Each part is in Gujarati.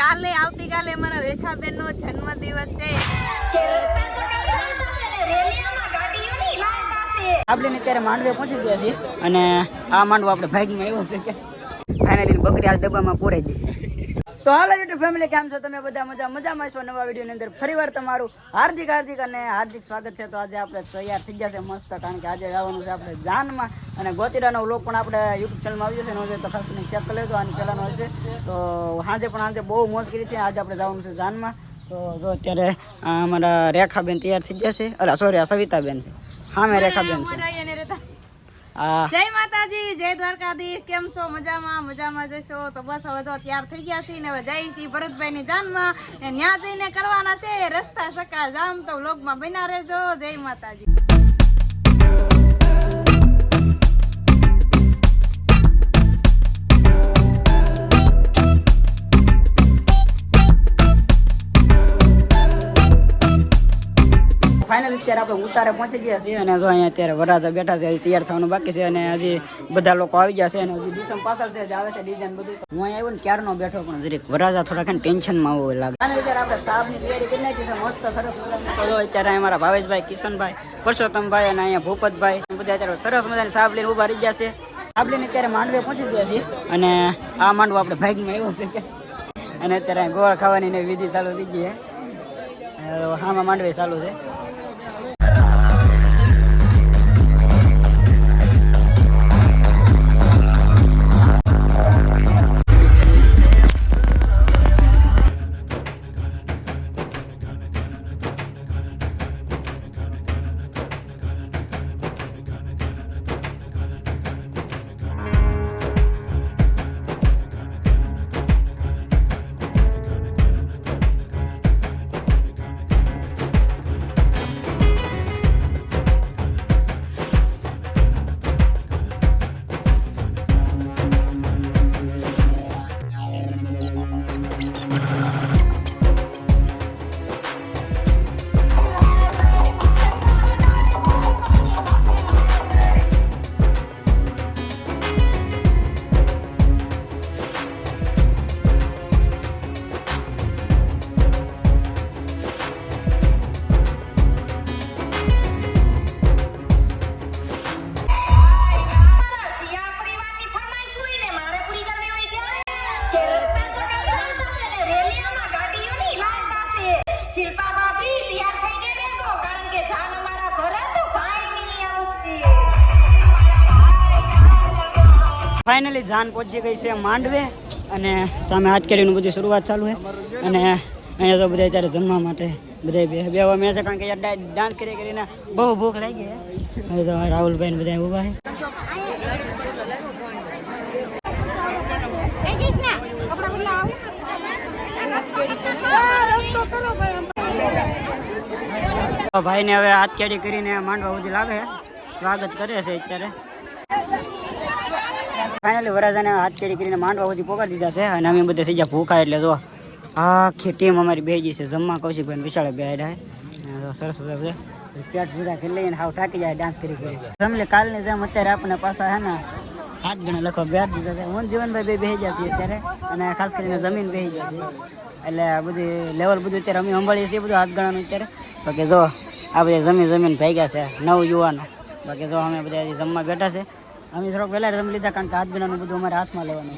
કાલે આવતીકાલે અમારા રેખાબેન નો જન્મદિવસ છે. આપણે અત્યારે માંડવે પહોંચી ગયા છીએ અને આ માંડવો આપણે ભાગીને આવ્યો છે ફાઇનલી બકરી હાલ ડબ્બામાં પૂરાઈ ગઈ તો હાલો યુટ્યુબ ફેમિલી કેમ છો તમે? બધા મજા મજામાં છો નવા વિડીયોની અંદર ફરીવાર તમારું હાર્દિક હાર્દિક અને હાર્દિક સ્વાગત છે. તો આજે આપણે તૈયાર થઈ છે મસ્ત, કારણ કે આજે જવાનું છે આપણે જાનમાં. અને ગોતીરાનો વ્લોગ પણ આપણે યુટ્યુબ ચેનલમાં આવ્યો છે. એનો છે તો ખાસ કરીને ચેક કરી લેજો, આની પહેલાંનો હશે. તો સાંજે પણ આજે બહુ મોજ કરી છે. આજે આપણે જવાનું છે જાનમાં. તો જો અત્યારે અમારા રેખાબેન તૈયાર થઈ ગયા છે. અરે સોરી આ સવિતાબેન છે. હા, મેં રેખાબેન છે અમારા અહીંયા ને રહેતા. આ જય માતાજી, જય દ્વારકાધીશ, કેમ છો? મજામાં મજામાં જશો? તો બસ હવે તો તૈયાર થઈ ગયા છીએ ને હવે જઈ છીએ ભરતભાઈ ની જાનમાં. ને ન્યા જઈને કરવાના છે રસ્તા સકા જામ તો વ્લોગમાં બના રહેજો. જય માતાજી. અત્યારે આપણે ઉતારે પહોંચી ગયા છીએ અને જો અહીંયા અત્યારે વરાજા બેઠા છે તૈયાર થવાનું બાકી છે અને હજી બધા લોકો આવી ગયા છે અને હજી ડીસમ પાછળ છે આવે છે ડિઝાઇન બધું. હું અહીંયા આવ્યો ને ક્યારનો બેઠો પણ જરીક વરાજા થોડા ખાને ટેન્શનમાં આવું લાગે. અને અત્યારે આપણે સાબની તૈયારી કરી નાખી છે, મસ્ત સરસ. તો અત્યારે અમારા ભાવેશભાઈ, કિશનભાઈ, પરસોત્તમભાઈ અને અહીંયા ભૂપતભાઈ બધા અત્યારે સરસ મજાની સાહેબ લઈને ઊભા રહી ગયા છે. આપણે અત્યારે માંડવે પહોંચી ગયા છીએ અને આ માંડવો આપણે ભાગમાં આવ્યો છે અને અત્યારે ગોળ ખાવાની વિધિ ચાલુ થઈ ગઈ છે. હામાં માંડવે ચાલુ છે. ફાઇનલી જાન પહોંચી ગઈ છે માંડવે અને સામે હાથ કેરીનું બધી શરૂઆત ચાલુ છે. અને અહીંયા તો બધા અત્યારે જમવા માટે બધા બે બેવા મેં છે કારણ કે યાર ડા- ડાન્સ કરી કરીને બહુ ભૂખ લાગી છે. હવે તો રાહુલભાઈ ને બધા ઊભા છે. તો ભાઈને હવે હાથ કેરી કરીને માંડવા સુધી લાગે છે. સ્વાગત કરે છે અત્યારે. ફાઇનલી વરાજાને હાથ ચડી કરીને માંડવા સુધી પોગાડી દીધા છે અને અમે બધા થઈ ગયા ભૂખા એટલે જો આખી ટીમ અમારી બે ગઈ છે જમવા. કૌશિકભાઈ વિશાળ બે છે સરસ બધા પેટ ભૂરા કરી લઈને હાવ થાકી જાય ડાન્સ કરી કરી. ફેમિલી કાલની જેમ અત્યારે આપણને પાછા હે ને હાથ ગણા લખો બેઠ દીધા છે. હું જીવનભાઈ બે બેસી ગયા છીએ અત્યારે અને ખાસ કરીને જમીન બેસી ગયા છે એટલે આ બધી લેવલ બધું અત્યારે અમે સંભાળીએ છીએ, બધું હાથ ગણાનું અત્યારે. બાકી જો આ બધા જમીન જમીન ભાગ્યા છે, નવ યુવાનો. બાકી જો અમે બધા જમવા બેઠા છે. અમે થોડોક વહેલા રમી લીધા કારણ કે હાથ બિનાનું બધું અમારે હાથમાં લેવાનું.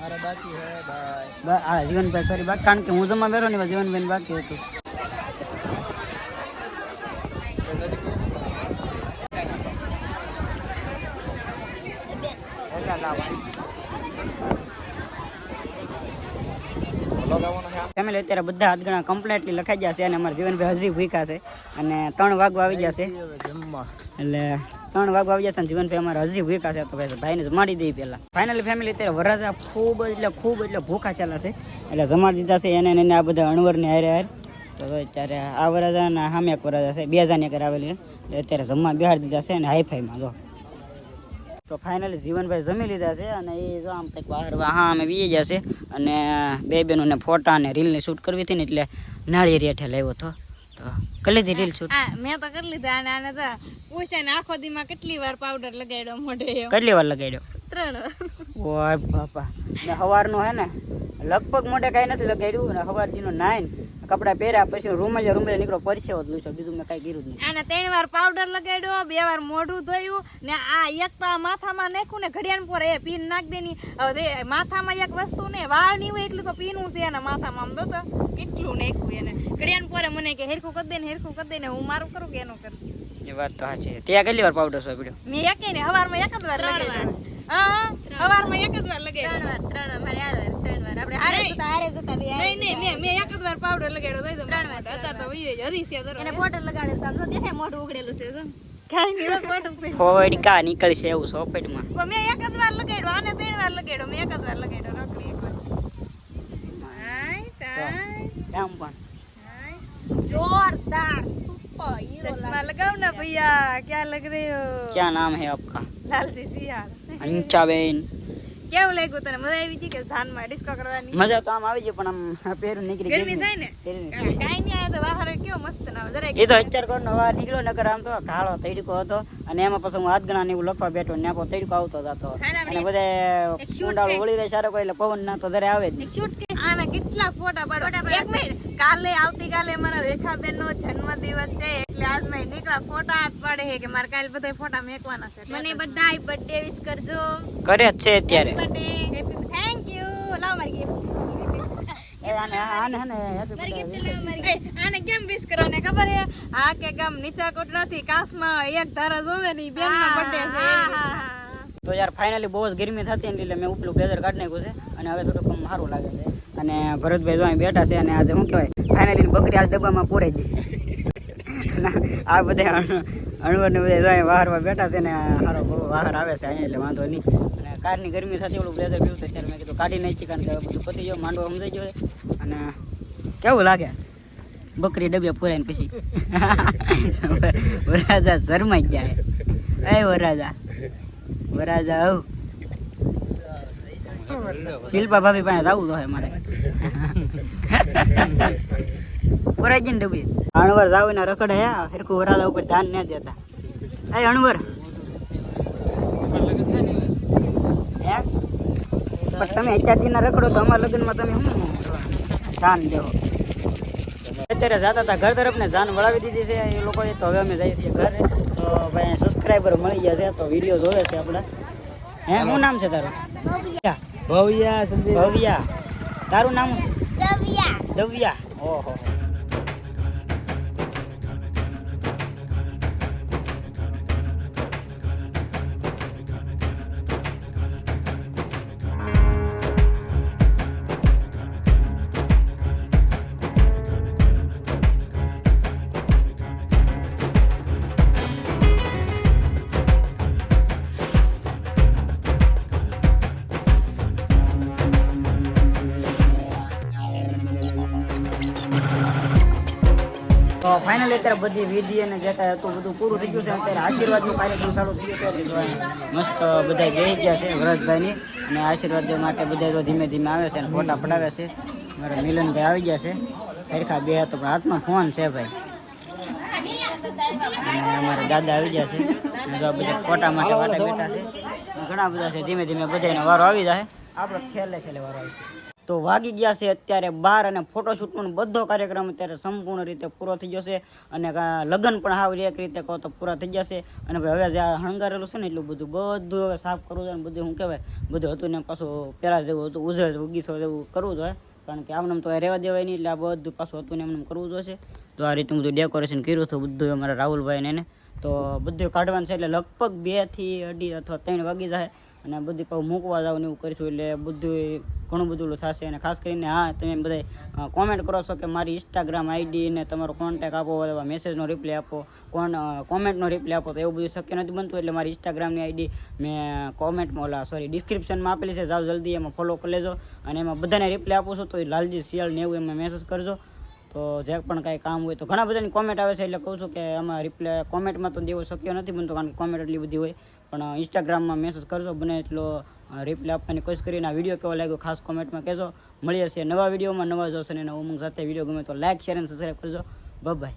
જીવનભાઈ સોરી બાકી કારણ કે હું જમવા બેઠો ને જીવનભાઈ બાકી હતું. ફેમિલી અત્યારે બધા હાથગણા કમ્પ્લીટલી લખાઈ ગયા છે અને અમારા જીવનભાઈ હજી ભૂખ્યા છે. અને ત્રણ વાગવા આવી ગયા છે. એટલે ત્રણ વાગવા આવી જશે અને જીવનભાઈ અમારે હજી ભૂખ્યા છે. તો ભાઈ ભાઈને જમાડી દઈએ પહેલા. ફાઇનલી ફેમિલી અત્યારે વરરાજા ખૂબ એટલે ખૂબ એટલે ભૂખા ચાલે છે. એટલે જમાડી દીધા છે એને એને આ બધા અણવરને હારે હારે. તો અત્યારે આ વરરાજા અને સામે એક વરરાજા છે બે હજારની એક આવેલી છે. અત્યારે જમવા બિહાર દીધા છે અને હાઈફાઈમાં જો. તો ફાઇનલી જીવનભાઈ જમી લીધા છે અને એ જો આમ કંઈક બહાર હા અમે વી ગયા છે અને બે બહેનોને ફોટા અને રીલની શૂટ કરવી હતી ને એટલે નાળી રેઠે લાવ્યો હતો. તો કરી લીધી રીલ શૂટ મેં તો કરી લીધા. અને આને તો પૂછે ને આખો દીમાં કેટલી વાર પાવડર લગાડ્યો મોઢે કેટલી વાર લગાડ્યો? ત્રણ ઓય બાપા. ને સવારનું હે ને લગભગ મોઢે કાંઈ નથી લગાડ્યું અને સવારજીનું નાઈન કપડાં પહેર્યા પછી રૂમ જ રૂમ નીકળો પરસેવો જ લૂછો બીજું મેં કઈ કર્યું નહીં. અને ત્રણ વાર પાવડર લગાડ્યો બે વાર મોઢું ધોયું ને આ એક તો આ માથામાં નાખ્યું ને ઘડિયાળ પર એ પીન નાખ દેની. હવે માથામાં એક વસ્તુ ને વાળ નહીં હોય એટલું તો પીનું છે એના માથામાં આમ દો તો. કેટલું નાખ્યું એને. ઘડિયાળ પર મને કે હેરખું કરી દે ને હેરખું કરી દે ને હું મારું કરું કે એનું કરું. એ વાત તો સાચી ત્યાં કેટલી વાર પાવડર સોંપ્યો મેં એક ને હવારમાં એક જ વાર લગાડ્યો. હા સવારમાં એક જ વાર લગાડ્યો. ત્રણ ત્રણ અમારે આર ત્રણ વાર. આપણે આરે જતા મેં મેં એક વાર પાવડર લગાડ્યો ત્રણ વાર અત્યારે તો વહી જ હરી છે એને બોટલ લગાડેલ સામ દેખાય છે જો. નીકળશે એવું સોપડમાં મેં એક જ વાર લગાડ્યો આને ત્રણ વાર લગાડ્યો મેં એક જ વાર લગાડ્યો રોકડી એક વાર. જોરદાર સુપર હીરો લગાવ ના ભૈયા ક્યાં લગ રહે હો ક્યાં નામ હે આપકા? લાલજી સિયાર અંચાબેન કેવું લાગ્યું તને? મજા આવી છે કે જાનમાં ડિસ્કો કરવાની? મજા તો આમ આવી છે પણ આમ પહેરું નીકળી ગરમી થાય ને? કાઈ નહીં આવે તો બહાર કેવો મસ્ત ના જરાક એ તો અત્યાર કોણ નવા નીકળ્યો નકર આમ તો કાળો તડકો હતો અને એમાં પછી હું હાથ ગણા ને એવું લખવા બેઠો ને આપો તડકો આવતો હતો. અને બધે ઊંડાળું વળી જાય સારો કોઈ એટલે પવન ના તો ઘરે આવે જ. શૂટ આના કેટલા ફોટા પાડો? એક મિનિટ. કાલે આવતીકાલે મારા રેખાબેન નો જન્મદિવસ છે એટલે આજ મેં નીકળા ફોટા જ પાડે છે કે મારે કાલે બધા ફોટા મેકવાના છે. મને બધા બર્થડે વિશ કરજો. કરે જ છે અત્યારે. બર્થડે થેન્ક યુ લાવ મારી ગિફ્ટ આને ને મારી મારી કેમ વિશ કરવાને ખબર હે આ કે ગામ નીચા કોટડાથી કાસમાં એક ધારા જોવે ને બેન નો બર્થડે છે. તો યાર ફાઇનલી બહુ જ ગરમી થતી એટલે મેં ઉપલું બ્લેઝર કાઢી નાખ્યું છે. અને હવે થોડુંક સારું લાગે છે. અને ભરતભાઈ જો અહીં બેઠા છે અને આજે શું કહેવાય? ફાઇનલી બકરી આ ડબ્બામાં પૂરે જ. આ બધા અણવર ને બધા જો અહીં વાહરમાં બેઠા છે ને સારો વાહર આવે છે અહીંયા, એટલે વાંધો નહીં. અને કારની ગરમી થતી ઓલું બ્લેઝર પીવું છે, ત્યારે મેં કીધું કાઢી નાખી, કારણ કે બધું પતી ગયો, માંડવો સમજાઈ ગયો અને કેવું લાગે? બકરી ડબ્બે પૂરાઈને પછી? વરાજા શરમાઈ ગયા એ વરાજા વરાજા આવ. શિલ્પા ભાભી પાસે જવું તો મારે પૂરાઈ જઈને ડબ્બે અણવર જાવ ને રખડે હરખું વરાળા ઉપર ધ્યાન ન દેતા. એ અણવર. પણ તમે અત્યારથી ના રખડો તો અમારા લગ્નમાં તમે શું ધ્યાન દેવો અત્યારે જતા હતા ઘર તરફ ને જાન વળાવી દીધી છે એ લોકોએ, તો હવે અમે જઈએ છીએ ઘરે. તો ભાઈ સબસ્ક્રાઈબર મળી ગયા છે, તો વીડિયો જોવે છે આપણે. હે શું નામ છે તારું? ભવ્યા. સંજય. ભવ્યા. તારું નામ દવ્યા દવિયા. દવ્યા. ઓહો. તો ફાઇનલી અત્યારે બધી વિધિ અને જે કાંઈ હતું બધું પૂરું થઈ ગયું છે. અત્યારે આશીર્વાદનો કાર્યક્રમ ચાલુ થઈ ગયો છે. મસ્ત બધા બેસી ગયા છે વરદભાઈની અને આશીર્વાદ માટે બધા ધીમે ધીમે આવે છે અને ફોટા પડાવે છે. મારા મિલનભાઈ આવી ગયા છે. ખરેખર બે પણ હાથમાં ફોન છે ભાઈ. અને અમારા દાદા આવી ગયા છે. બધા ફોટા માટે વાટા બેઠા છે. ઘણા બધા છે. ધીમે ધીમે બધાનો વારો આવી જાય. આપણો છેલ્લે છેલ્લે વારો આવશે. તો વાગી ગયા છે અત્યારે બાર અને ફોટોશૂટનો બધો કાર્યક્રમ અત્યારે સંપૂર્ણ રીતે પૂરો થઈ જશે અને કા- લગ્ન પણ હાવ એક રીતે કહો તો પૂરા થઈ જશે. અને ભાઈ હવે જે આ હણગારેલું છે ને એટલું બધું બધું હવે સાફ કરવું છે અને બધું શું કહેવાય? બધું હતું ને પાછું પહેલાં જેવું હતું ઉજળ ઉગીસો જેવું કરવું જોઈએ. કારણ કે આમને તો રહેવા દેવાય નહીં એટલે આ બધું પાછું હતું ને એમને કરવું જોઈશે તો આ રીતે બધું ડેકોરેશન કર્યું હતું બધું અમારા રાહુલભાઈને એને તો બધું કાઢવાનું છે એટલે લગભગ બેથી અઢી અથવા ત્રણ વાગી જાય. અને બધી પાછું મૂકવા ને એવું કરીશું એટલે બધું ઘણું બધું થશે. અને ખાસ કરીને હા, તમે બધા કોમેન્ટ કરો છો કે મારી ઇન્સ્ટાગ્રામ આઈડી ને તમારો કોન્ટેક આપો અથવા મેસેજનો રિપ્લાય આપો. કોણ કોમેન્ટનો રિપ્લાય આપો તો એવું બધું શક્ય નથી બનતું એટલે મારી ઇન્સ્ટાગ્રામની આઈડી મેં કોમેન્ટમાં ઓલા સોરી ડિસ્ક્રિપ્શનમાં આપેલી છે. જાઓ જલ્દી એમાં ફોલો કરી લેજો અને એમાં બધાને રિપ્લાય આપું છું. તો એ લાલજી, શિયાળ ને એવું એમાં મેસેજ કરજો. તો જે પણ કાંઈ કામ હોય તો ઘણા બધાની કોમેન્ટ આવે છે એટલે કહું છું કે આમાં રિપ્લાય કોમેન્ટમાં તો દેવો શક્ય નથી બનતો કારણ કે કોમેન્ટ એટલી બધી હોય. પણ ઇન્સ્ટાગ્રામમાં મેસેજ કરજો, બને એટલો રિપ્લાય આપવાની કોશિશ કરીને આ વીડિયો કેવો લાગ્યો ખાસ કોમેન્ટમાં કહેજો. મળી હશે નવા વિડીયોમાં નવા જોશે અને ઉમંગ સાથે. વીડિયો ગમે તો લાઇક શેર અને સબસ્ક્રાઈબ કરજો. બાય